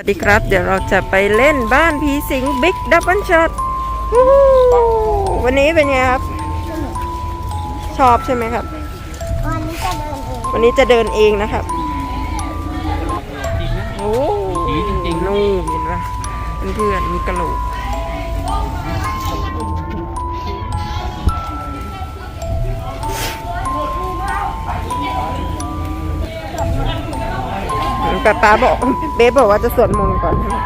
สวัสดีครับ เดี๋ยวเราจะไปเล่นบ้านผีสิงบิ๊กดับเบิลช็อตวันนี้เป็นไงครับ ชอบใช่ไหมครับ วันนี้จะเดินเองวันนี้จะเดินเองนะครับโอ้ผีจริงๆนู่นเห็นปะเพื่อนๆมีกระโหลก ป้าป้าบอกเบ๊บอกว่าจะสวดมนต์ก่อนนะ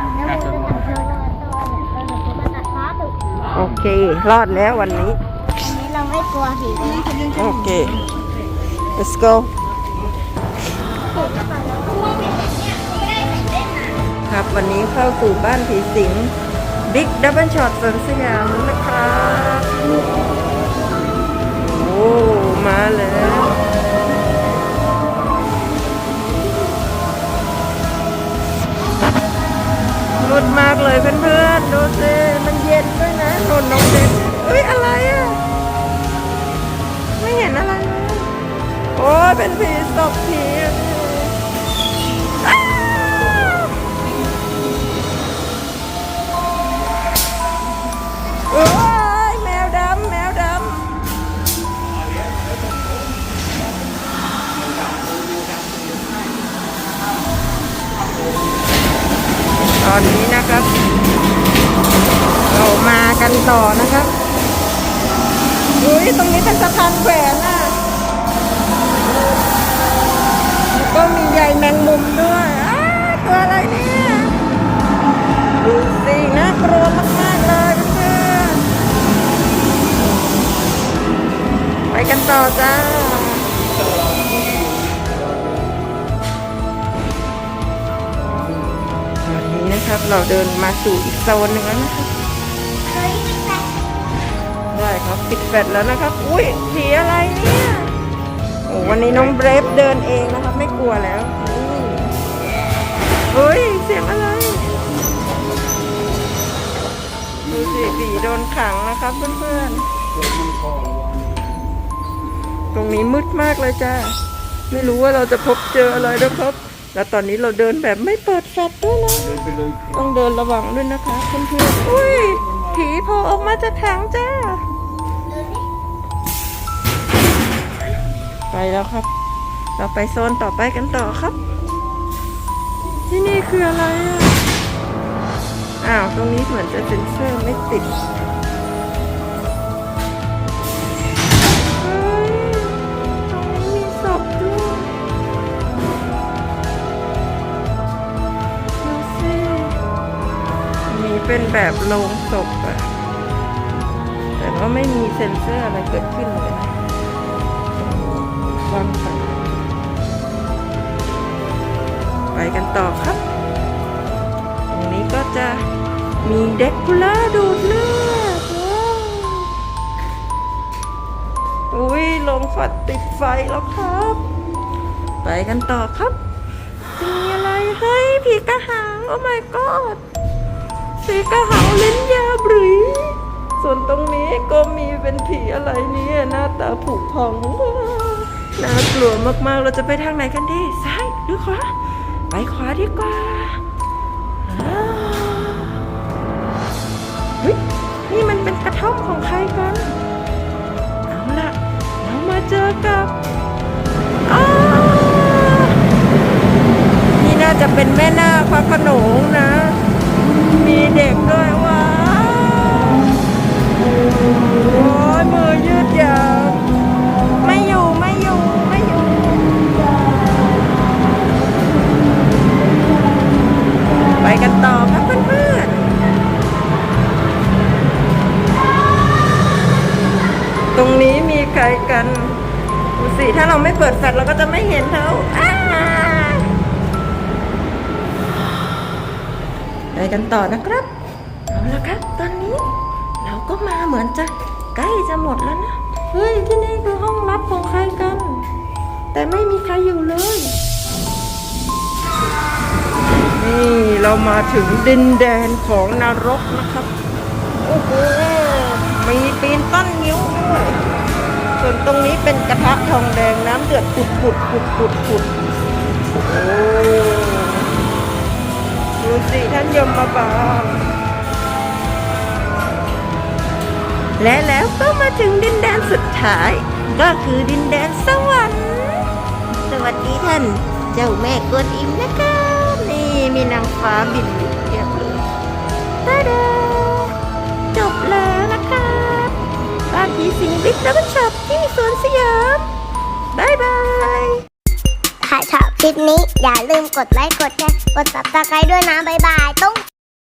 โอเค รอดแล้ววันนี้วันนี้ เราไม่กลัวผีนะโอเค let's go ครับวันนี้เข้าสู่บ้านผีสิง Big Double Shot สวนสยามนะครับ เป็นผีศพผีอ้าวโอ้ยแมวดำแมวดำตอนนี้นะครับ เรามากันต่อนะครับอุ้ยตรงนี้เป็นสะพานแขวน อะแล้วก็มีใยแมงมุมด้วยอ้าตัวอะไรเนี่ยดูสิน่ากลัวมากๆเลยเพื่อนๆไปกันต่อจ้าวันนี้นะครับเราเดินมาสู่อีกโซนหนึ่งแล้วนะครับเฮ้ยไม่แปลกได้ครับปิดแฟลชแล้วนะครับ อุ้ยผีอะไรเนี่ยโอ้วันนี้น้องเบรฟเดินเองนะครับไม่กลัวแล้วเฮ้ย เสียงอะไร ดูสิผีโดนขังนะครับเพื่อนๆ ตรงนี้มืดมากเลยจ้า ไม่รู้ว่าเราจะพบเจออะไรนะครับ แล้วตอนนี้เราเดินแบบไม่เปิดแฟลชด้วยนะ ต้องเดินระวังด้วยนะคะเพื่อนๆ อุ้ย ผีโผล่ออกมาจากถังจ้า แล้วครับ เราไปโซนต่อไปกันต่อครับ ที่นี่คืออะไรอะ อ้าว ตรงนี้เหมือนจะเซ็นเซอร์ไม่ติดเฮ้ยตรงนี้มีศพด้วยมีเป็นแบบโลงศพอะแต่ว่าไม่มีเซ็นเซอร์อะไรเกิดขึ้นเลยนะ กันต่อครับ ตรงนี้ก็จะมีเด็กคูล่าดูดเลือดวุ้ยลงฝัดติดไฟแล้วครับ ไปกันต่อครับจะมีอะไรเฮ้ยผีกระหังโอ้ my god ผีกระหังลิ้นยาบรีส่วนตรงนี้ก็มีเป็นผีอะไรเนี่ยหน้าตาผุพองว้าน่ากลัวมากๆ เราจะไปทางไหนกันดี ซ้ายหรือขวา ไปขวาดีกว่าเฮ้ยนี่มันเป็นกระท่อมของใครกัน เอาล่ะ เรามาเจอกับนี่น่าจะเป็นแม่นาคพระขนงนะ มีเด็กด้วยว้าวโอ้ยมือยืดยาว รงนี้มีใครกันดูสิถ้าเราไม่เปิดแฟลชเราก็จะไม่เห็นเขาไปกันต่อนะครับเอาละครับ ตอนนี้ เราก็มาเหมือนจะใกล้จะหมดแล้วนะ เฮ้ย ที่นี่คือห้องลับของใครกัน แต่ไม่มีใครอยู่เลย นี่เรามาถึงดินแดนของนรกนะครับ โอ้โห ต้นนิ้วด้วยส่วนตรงนี้เป็นกระทะทองแดงน้ำเดือดปุดปุดปุดปุดปุดโอ้โหดูสิท่านยมมาบาและแล้วก็มาถึงดินแดนสุดท้าย ก็คือดินแดนสวรรค์สวัสดีท่าน เจ้าแม่กวนอิมนะคะ นี่มีนางฟ้าบินอยู่เทียบเลยตาดาานผีสิงบิ๊กดับเบิลช็อปที่สวนสยามบายบายถ้าชอบคลิปนี้อย่าลืมกดไลค์กดแชร์กด subscribe ด้วยนะบายบายตุ้ง